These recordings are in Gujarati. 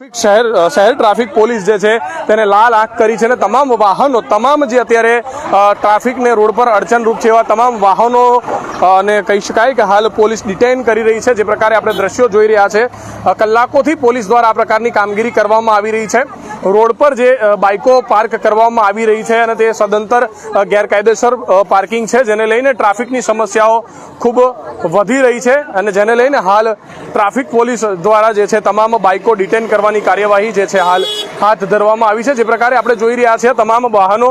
શહેર શહેર ટ્રાફિક પોલીસ જે છે તેને લાલ આંખ કરી છે અને તમામ વાહનો, તમામ જે અત્યારે ટ્રાફિકને રોડ પર અડચણરૂપ છે એવા તમામ વાહનો અને કહી શકાય કે હાલ પોલીસ ડિટેઇન કરી રહી છે, જે પ્રકારે આપણે દ્રશ્યો જોઈ રહ્યા છે. કલાકોથી પોલીસ દ્વારા આ પ્રકારની કામગીરી કરવામાં આવી રહી છે. રોડ પર જે બાઇકો પાર્ક કરવામાં આવી રહી છે અને તે સદંતર ગેરકાયદેસર પાર્કિંગ છે, જેને લઈને ટ્રાફિકની સમસ્યાઓ ખૂબ વધી રહી છે અને જેને લઈને હાલ ટ્રાફિક પોલીસ દ્વારા જે છે તમામ બાઇકો ડિટેન કરવાની કાર્યવાહી જે છે હાલ હાથ ધરવામાં આવી છે. જે પ્રકારે આપણે જોઈ રહ્યા છીએ, તમામ વાહનો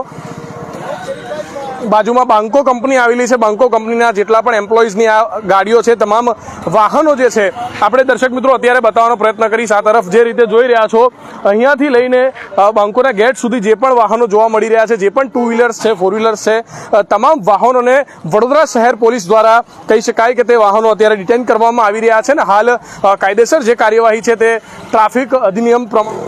બાજુમાં બાંકો કંપની આવેલી છે. બાંકો કંપનીના જેટલા પણ એમ્પ્લોઈઝની આ ગાડીઓ છે, તમામ વાહનો જે છે, આપણે દર્શક મિત્રો અત્યારે બતાવવાનો પ્રયત્ન કરીશ. આ તરફ જે રીતે જોઈ રહ્યા છો, અહીંયાથી લઈને બાંકોના ગેટ સુધી જે પણ વાહનો જોવા મળી રહ્યા છે, જે પણ ટુ વ્હીલર્સ છે ફોર વ્હીલર્સ છે તમામ વાહનોને વડોદરા શહેર પોલીસ દ્વારા કહી શકાય કે તે વાહનો અત્યારે ડિટેન કરવામાં આવી રહ્યા છે ને હાલ કાયદેસર જે કાર્યવાહી છે તે ટ્રાફિક અધિનિયમ પ્રમાણે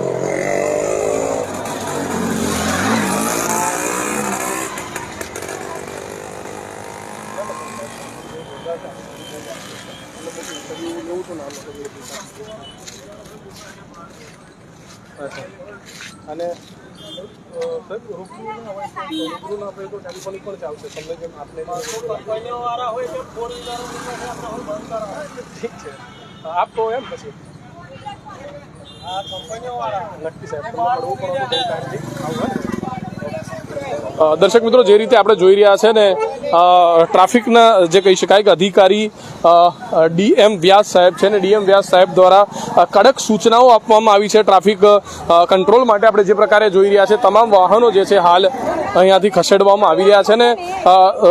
અને રૂબરૂ રૂબરૂના હોય તો ટેલિફોનિક પણ ચાલશે. તમને જેમ આપને ઠીક છે. આપ તો એમ પછી. નક્કી સાહેબ આવું દર્શક મિત્રો જે રીતે આપણે જોઈ રહ્યા છે ને ટ્રાફિકના જે કહી શકાય કે અધિકારી ડીએમ વ્યાસ સાહેબ છે ને ડીએમ વ્યાસ સાહેબ દ્વારા કડક સૂચનાઓ આપવામાં આવી છે ટ્રાફિક કંટ્રોલ માટે આપણે જે પ્રકારે જોઈ રહ્યા છે, તમામ વાહનો જે છે હાલ અહીંયાથી ખસેડવામાં આવી રહ્યા છે ને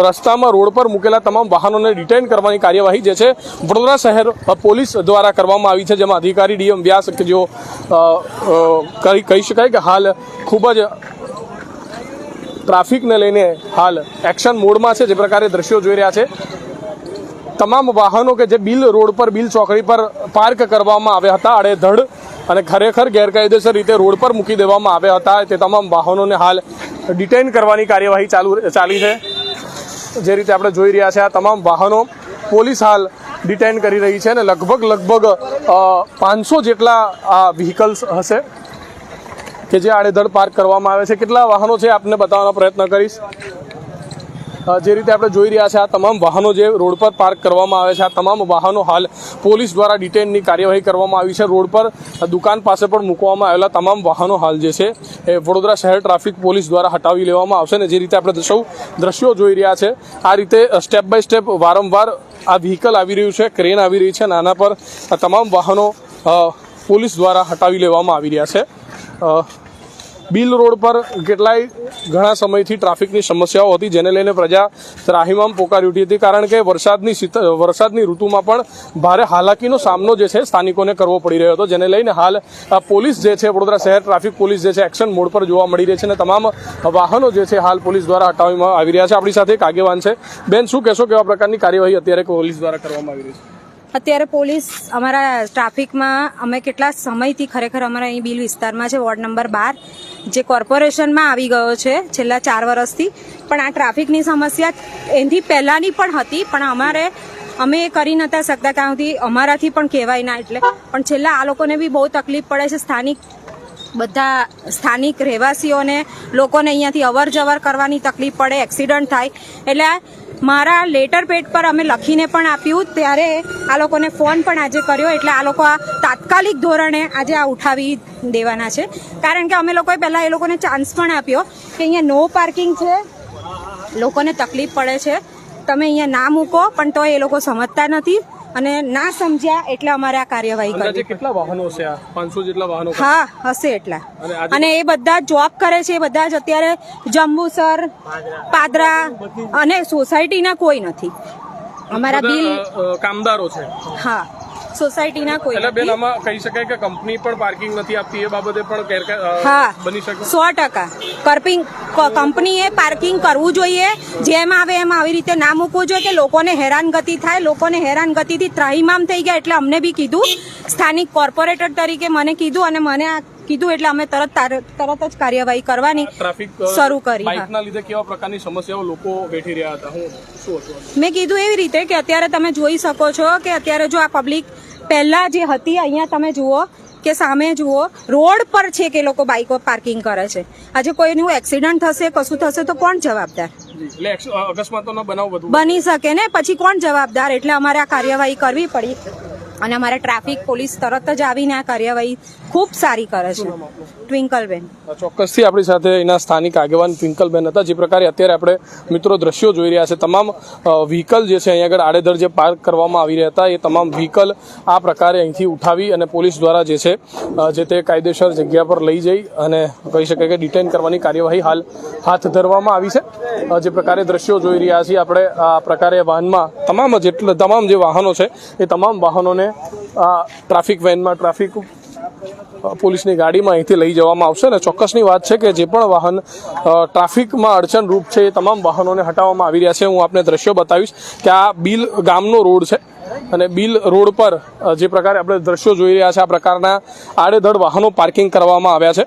રસ્તામાં રોડ પર મૂકેલા તમામ વાહનોને ડિટેન કરવાની કાર્યવાહી જે છે વડોદરા શહેર પોલીસ દ્વારા કરવામાં આવી છે, જેમાં અધિકારી ડીએમ વ્યાસ કે જેઓ કહી શકાય કે હાલ ખૂબ જ ટ્રાફિકને લઈને હાલ એક્શન મોડમાં છે જે પ્રકારે દ્રશ્યો જોઈ રહ્યા છે. તમામ વાહનો કે જે બિલ રોડ પર, બિલ ચોકડી પર પાર્ક કરવામાં આવ્યા હતા, આડેધડ અને ખરેખર ગેરકાયદેસર રીતે રોડ પર મૂકી દેવામાં આવ્યા હતા. તે તમામ વાહનોને હાલ ડિટેઇન કરવાની કાર્યવાહી ચાલુ ચાલી છે. જે રીતે આપણે જોઈ રહ્યા છે, આ તમામ વાહનો પોલીસ હાલ ડિટેઇન કરી રહી છે અને લગભગ લગભગ પાંચસો જેટલા આ વ્હીકલ્સ હશે. કે જે આડેધડ પાર્ક કરવામાં આવે છે, કેટલા વાહનો છે આપને બતાવવાનો પ્રયત્ન કરીશ. જે રીતે આપણે જોઈ રહ્યા છે, આ તમામ વાહનો જે રોડ પર પાર્ક કરવામાં આવે છે, આ તમામ વાહનો હાલ પોલીસ દ્વારા ડિટેનની કાર્યવાહી કરવામાં આવી છે. રોડ પર દુકાન પાસે પણ મૂકવામાં આવેલા તમામ વાહનો હાલ જે છે, એ વડોદરા શહેર ટ્રાફિક પોલીસ દ્વારા હટાવી લેવામાં આવશે ને જે રીતે આપણે સૌ દ્રશ્યો જોઈ રહ્યા છે, આ રીતે સ્ટેપ બાય સ્ટેપ વારંવાર આ વ્હીકલ આવી રહ્યું છે ક્રેન આવી રહી છે, અને આના પર તમામ વાહનો પોલીસ દ્વારા હટાવી લેવામાં આવી રહ્યા છે. બિલ રોડ પર કેટલાય ઘણા સમયથી ટ્રાફિકની સમસ્યાઓ હતી, જેને લઈને પ્રજા ત્રાહિમામ પોકારી ઉઠી હતી. કારણ કે વરસાદની વરસાદની ઋતુમાં પણ ભારે હાલાકીનો સામનો જે છે સ્થાનિકોને કરવો પડી રહ્યો હતો. જેને લઈને હાલ પોલીસ જે છે, વડોદરા શહેર ટ્રાફિક પોલીસ જે છે, એક્શન મોડ પર જોવા મળી રહી છે અને તમામ વાહનો જે છે, હાલ પોલીસ દ્વારા હટાવવામાં આવી રહ્યા છે. આપણી સાથે એક આગેવાન છે. બેન, શું કહેશો કેવા પ્રકારની કાર્યવાહી અત્યારે પોલીસ દ્વારા કરવામાં આવી રહી છે? અત્યારે પોલીસ અમારા ટ્રાફિકમાં, અમે કેટલા સમયથી ખરેખર અમારા અહીં બિલ વિસ્તારમાં છે, વોર્ડ નંબર બાર, જે કોર્પોરેશનમાં આવી ગયો છે, છેલ્લા ચાર વર્ષથી પણ આ ટ્રાફિકની સમસ્યા એનાથી પહેલાંની પણ હતી, પણ અમારે, અમે એ કરી નતા શકતા ત્યાં સુધી અમારાથી પણ કહેવાય ના એટલે. પણ છેલ્લા આ લોકોને બી બહુ તકલીફ પડે છે, સ્થાનિક, બધા સ્થાનિક રહેવાસીઓને, લોકોને અહીંયાથી અવર જવર કરવાની તકલીફ પડે, એક્સિડન્ટ થાય. એટલે મારા લેટર પેડ પર અમે લખીને પણ આપ્યું. ત્યારે આ લોકોને ફોન પણ આજે કર્યો. એટલે આ લોકો આ તાત્કાલિક ધોરણે આજે આ ઉઠાવી દેવાના છે. કારણ કે અમે લોકોએ પહેલાં એ લોકોને ચાન્સ પણ આપ્યો કે અહીંયા નો પાર્કિંગ છે. લોકોને તકલીફ પડે છે. તમે અહીંયા ના મૂકો, પણ તો એ લોકો સમજતા નથી. અને ના સમજ્યા એટલે અમારે આ કાર્યવાહી કરવી કેટલા વાહનો છે આ? પાંચસો જેટલા વાહનો હા હશે એટલા. અને એ બધા જોબ કરે છે એ બધા જ અત્યારે જંબુસર પાદરા અને સોસાયટીના કોઈ નથી. અમારા બિલ કામદારો છે. હા સોસાયટીના કોઈ એટલે બેન આમાં કહી શકાય કે કંપની પણ પાર્કિંગ નથી આપતી એ બાબતે પણ હા બની શકે? સો ટકા. કંપનીએ પાર્કિંગ કરવું જોઈએ જેમ આવે એમ આવી રીતે ના મૂકવું જોઈએ કે લોકોને હેરાનગતિ થાય લોકોને હેરાનગતિથી ત્રાહિમામ થઈ ગયા એટલે અમને બી કીધું સ્થાનિક કોર્પોરેટર તરીકે મને કીધું અને મને આ કીધું એટલે અમે તરત તાર- તરત જ કાર્યવાહી કરવાની ટ્રાફિક શરૂ કરી, બાઇકના લીધે કેવા પ્રકારની સમસ્યાઓ લોકો બેઠી રહ્યા હતા? હું શું મેં કીધું એવી રીતે કે અત્યારે તમે જોઈ શકો છો કે અત્યારે જો આ પબ્લિક પહેલા જે હતી અહીંયા તમે જુઓ કે સામે જુઓ રોડ પર છે કે લોકો બાઇકો પાર્કિંગ કરે છે. આજે કોઈનું એક્સિડન્ટ થશે કશું થશે તો કોણ જવાબદાર? વધુ બની શકે ને? પછી કોણ જવાબદાર? એટલે અમારે આ કાર્યવાહી કરવી પડી. અને અમારા ટ્રાફિક પોલીસ તરત જ આવીને આ કાર્યવાહી ખૂબ સારી કરે છે. ટ્વિંકલબેન. ચોક્કસથી આપણી સાથે એના સ્થાનિક આગેવાન ટ્વિંકલબેન હતા. જે પ્રકારે અત્યારે આપણે મિત્રો દ્રશ્યો જોઈ રહ્યા છે. તમામ વ્હીકલ જે છે અહીં આગળ આડેધડ જે પાર્ક કરવામાં આવી રહ્યા હતા એ તમામ વ્હીકલ આ પ્રકારે અહીંથી ઉઠાવી અને પોલીસ દ્વારા જે છે જે તે કાયદેસર જગ્યા પર લઈ જઈ અને કહી શકાય કે ડિટેન કરવાની કાર્યવાહી હાલ હાથ ધરવામાં આવી છે. જે પ્રકારે દ્રશ્યો જોઈ રહ્યા છીએ, આપણે આ પ્રકારે વાહનમાં તમામ જેટલા તમામ જે વાહનો છે, એ તમામ વાહનોને આ ટ્રાફિક વેનમાં, ટ્રાફિક પોલીસની ગાડીમાં અહીંથી લઈ જવામાં આવશે. અને ચોક્કસની વાત છે કે જે પણ વાહન ટ્રાફિકમાં અડચણરૂપ છે, એ તમામ વાહનોને હટાવવામાં આવી રહ્યા છે. હું આપને દ્રશ્યો બતાવીશ કે આ બિલ ગામનો રોડ છે. અને બિલ રોડ પર જે પ્રકારે આપણે દ્રશ્યો જોઈ રહ્યા છે, આ પ્રકારના આડેધડ વાહનો પાર્કિંગ કરવામાં આવ્યા છે.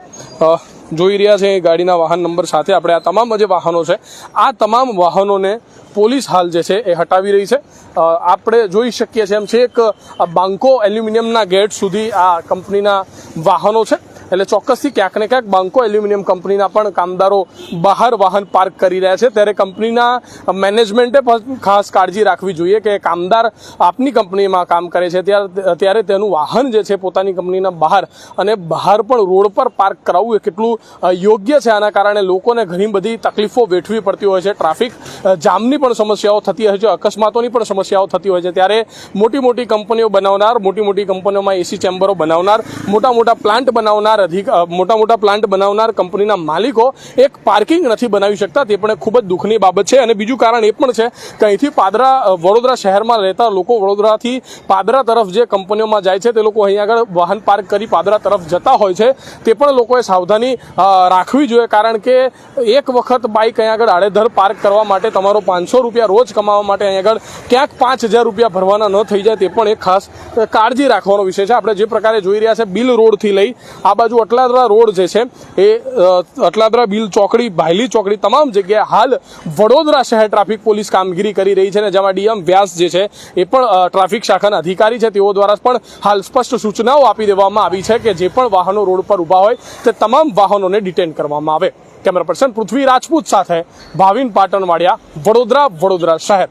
જોઈ રહ્યા છે એ ગાડીના વાહન નંબર સાથે. આપણે આ તમામ જે વાહનો છે, આ તમામ વાહનોને પોલીસ હાલ જે છે એ હટાવી રહી છે. આપણે જોઈ શકીએ છીએ એમ છે એક બાંકો એલ્યુમિનિયમના ગેટ સુધી આ કંપનીના વાહનો છે. એટલે ચોક્કસથી ક્યાંક ને ક્યાંક બાંકો એલ્યુમિનિયમ કંપનીના પણ કામદારો બહાર વાહન પાર્ક કરી રહ્યા છે. ત્યારે કંપનીના મેનેજમેન્ટે પણ ખાસ કાળજી રાખવી જોઈએ કે કામદાર આપની કંપનીમાં કામ કરે છે. ત્યારે તેનું વાહન જે છે પોતાની કંપનીના બહાર અને બહાર પણ રોડ પર પાર્ક કરાવવું એ કેટલું યોગ્ય છે. આના કારણે લોકોને ઘણી બધી તકલીફો વેઠવી પડતી હોય છે. ટ્રાફિક જામની પણ સમસ્યાઓ થતી હોય છે. અકસ્માતોની પણ સમસ્યાઓ થતી હોય છે. ત્યારે મોટી મોટી કંપનીઓ બનાવનાર, મોટી મોટી કંપનીઓમાં એસી ચેમ્બરો બનાવનાર, મોટા મોટા પ્લાન્ટ બનાવનાર અધિક મોટા મોટા પ્લાન્ટ બનાવનાર કંપનીના માલિકો એક પાર્કિંગ નથી બનાવી શકતા. તે પણ ખૂબ જ દુઃખની બાબત છે. અને બીજું કારણ એ પણ છે કે અહીંથી પાદરા વડોદરા શહેરમાં રહેતા લોકો વડોદરાથી પાદરા તરફ જે કંપનીઓમાં જાય છે, તે લોકો અહીં આગળ વાહન પાર્ક કરી પાદરા તરફ જતા હોય છે. તે પણ લોકોએ સાવધાની રાખવી જોઈએ. કારણ કે એક વખત બાઇક અહીં આગળ આડેધર પાર્ક કરવા માટે તમારો પાંચસો રૂપિયા રોજ કમાવા માટે અહીં આગળ ક્યાંક પાંચ હજાર રૂપિયા ભરવાના ન થઈ જાય, તે પણ એક ખાસ કાળજી રાખવાનો વિષય છે. આપણે જે પ્રકારે જોઈ રહ્યા છે, બિલ રોડથી લઈ આ બાજુ અટલાદરા રોડ જે છે, એ અટલાદરા બિલ ચોકડી, ભાયલી ચોકડી તમામ જગ્યાએ હાલ વડોદરા શહેર ટ્રાફિક પોલીસ કામગીરી કરી રહી છે અને જેમાં ડીએમ વ્યાસ જે છે, એ પણ ટ્રાફિક શાખાના અધિકારી છે. તેઓ દ્વારા પણ હાલ સ્પષ્ટ સૂચનાઓ આપી દેવામાં આવી છે કે જે પણ વાહનો રોડ પર ઊભા હોય, તે તમામ વાહનોને ડિટેન કરવામાં આવે. કેમેરા પર્સન પૃથ્વી રાજપૂત સાથે ભાવિન પાટણવાડિયા, વડોદરા વડોદરા શહેર.